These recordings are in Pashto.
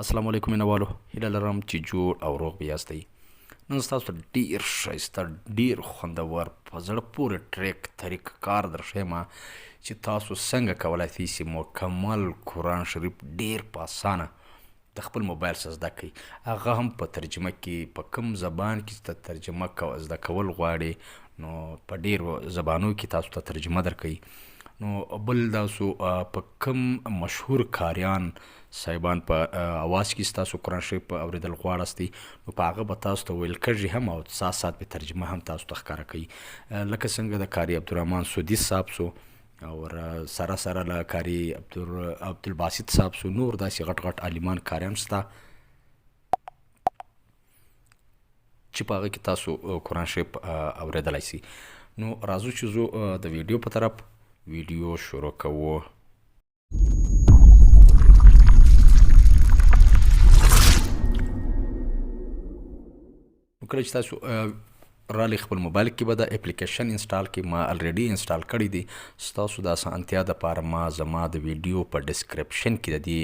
السلام علیکم مینوالو هیله لرم چې جوړ او روغ به یاستئ نن ستاسو ډیر ښایسته ډیر خوندور په زړه پورې ټریک طریق کار درښیم چې تاسو څنګه کولای شئ مکمل قرآن شریف ډیر په اسانه د خپل موبایل څخه زده کړئ هغه هم په ترجمه کې په کوم زبان کې چې ترجمه زده کول غواړي نو په ډیرو زبانو کې تاسو ته ترجمه درکړي نو بل دا سو په کم مشهور کاریان صاحبان په اواز کې تاسو قرآن شریف اوریدل غواړئ نو په هغه به تاسو ته ویل کېږي هم او سات سات به ترجمه هم تاسو ته ښکاره کوي. لکه څنګه د کاری عبدالرحمن سودی صاحب سو او سره سره له کاری عبد عبدالباسط صاحب سو نور داسې غټ غټ عالمان کاریان شته. چې په هغه کې تاسو قرآن شریف اوریدلای شئ نو راځو چې زه د ویډیو په طرف ویډیو شروع کوو. نو کله چې تاسو رالی خپل موبایل کې به د اپلیکیشن انسټال کې ما الریډي انسټال کړی دی. ستاسو د اسانتیا د پاره ما زما د ویډیو په ډسکرپشن کې د دې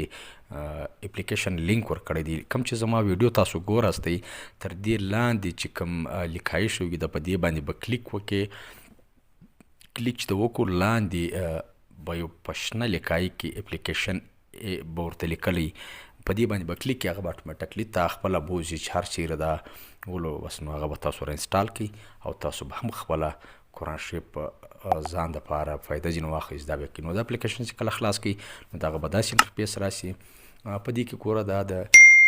اپلیکیشن لینک ور کړی دی. کوم چې زما ویډیو تاسو ګوراستئ تر دې لاندې چې کوم لیکای شوی د په دې باندې به کلیک وکړئ کلیک چې وکړو لاندې به یو پښنه لیکای کې اپلیکیشن به ورته لیکلی په دې باندې به کلیک هغه اتوماتیکلی تا خپل بوزي چې هر چیرې دا ولو بس نو هغه به تاسو را انسټال کړئ او تاسو به هم خپل قرآن شریف ځان د پاره فائدہ جن واخیست دا به نو د اپلیکیشن چې کله خلاص کړئ نو دا به داسې انټرفیس راشي په دې کې ګوره دا د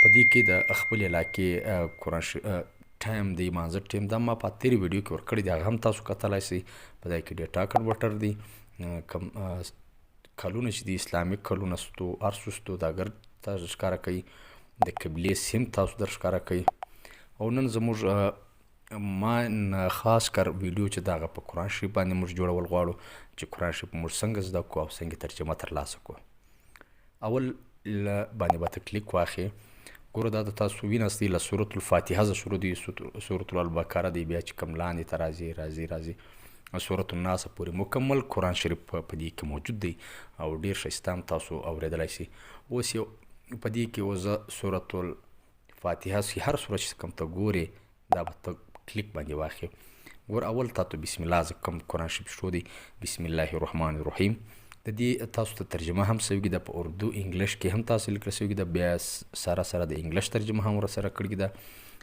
په دې کې د خپل علاقې شریف ټایم دی مانزه ټایم دا ما په تیری ویډیو کې ورکړی دی هغه هم تاسو کتلای شئ په دې کې ډیټا کنورټر دی کم کلونه چې د اسلامي کلونه ستو ارسوستو دا ګر تاسو ښکارا کوي د قبلې سیم تاسو در ښکارا کوي او نن زموږ ما خاص کر ویډیو چې داغه په قرآن شریف باندې موږ جوړول غواړو چې قرآن شریف موږ څنګه زده کو او څنګه ترجمه ترلاسه کو اول باندې به کلیک واخې ګوره دا د تاسو ویناستئ له سورة الفاتحه زه شروع دی سورة البقره دی بیا چې کوم لاندې ته راځي راځي راځي سورة الناس پورې مکمل قرآن شریف په دې کې موجود دی او ډیر هم تاسو اوریدلی شئ اوس یو په دې کې اوس زه سورة الفاتحه چې هر سوره چې کوم ته ګورې دا به ته کلیک باندې واخې ګور اول تا ته بسم الله زه کوم قرآن شریف شروع دی بسم الله الرحمن الرحیم د دې تاسو ته ترجمه هم سوي ده په اردو انګلیش کې هم تاسو لیکل سوي ده بیا سره سره د انګلیش ترجمه هم ورسره کړی ده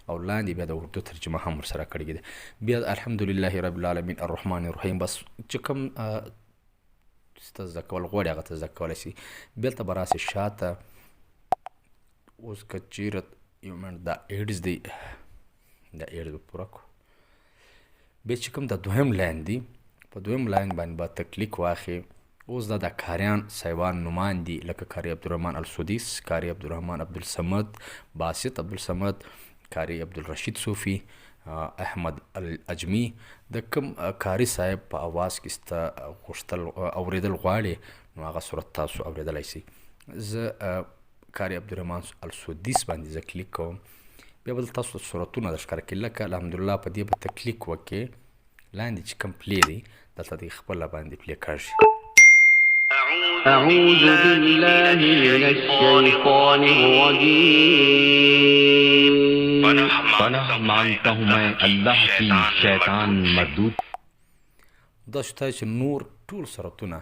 او لاندې بیا د اردو ترجمه هم ورسره کړی ده. بیا الحمدلله رب العالمین الرحمن الرحیم بس چې کوم ته زده کول غواړي هغه ته زده کولی شي بیلته به راسې شاته اوس که چیرې یو منټ دا ایډز دی دا ایډز به پوره کړو. بیا چې کوم د دویم لاین دی په دویم لاین باندې به ته کلیک واخې اوس دا د کاریان صاحبان نومان دي لکه کاری عبدالرحمن السودیس کاری عبدالرحمن عبدالصمد باسط عبدالصمد کاری عبدالرشید صوفي احمد الاجمی. د کوم کاری صاحب په اواز کې ستا غوښتل اوریدل غواړي نو هغه صورت تاسو اوریدلی شئ. زه کاری عبدالرحمن السودیس باندې زه کلیک کوم. بیا به تاسو صورتونه در ښکاره کړي. لکه الحمدلله په دې به ته کلیک وکړې لاندې چې کوم پلی دی دلته د خپله باندې پلی کړي أعوذ بالله من الشیطان الرجیم پناہ مانگتا ہوں میں اللہ کی شیطان مردود. دا شته چې نور ټول صورتونه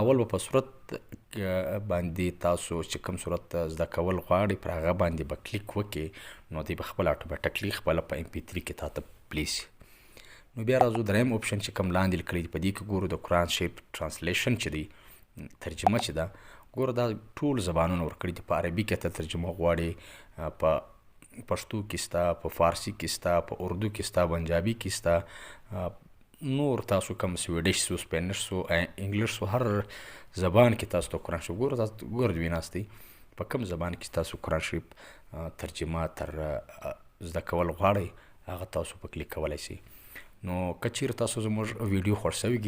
اول په صورت باندې تاسو چې کوم صورت زده کول غواړئ پر هغه باندې به کلیک وکړئ. نو دی به خپل اټومیټیکلی خپل په ام پی 3 کې تاته پلیس نو بیا راځو دریم اپشن چې کوم لاندې لیکلی په دې کې ګورو د قرآن شریف ترانسلیشن چې دی ترجمه چې ده ګوره دا ټول زبانونه ورکړي دي په عربي کې ته ترجمه غواړي په پښتو کې ستا په فارسی کې ستا په اردو کې ستا پنجابي کې ستا نور تاسو کوم سویډش سو سپینش سو انګلیش سو هر زبان کې تاسو ته قرآن شریف. ګوره تاسو ګور دی ناستئ په کوم زبان کې تاسو قرآن شریف ترجمه تر زده کول غواړئ هغه تاسو په کلیک کولای شئ نو کچیر تاسو زموږ ویډیو خوښ شوی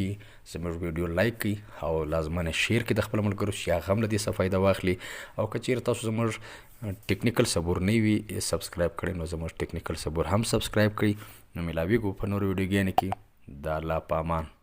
زموږ ویډیو لایک کړئ او لازمانه شیر کړئ د خپل ملګرو چې هم له دې څخه فایده واخلي. او کچیر تاسو زموږ ټیکنیکل صبور نه وي سبسکرایب کړئ نو زموږ ټیکنیکل صبور هم سبسکرایب کړئ. نو ملاویږو په نور ویډیو کې. د الله په امان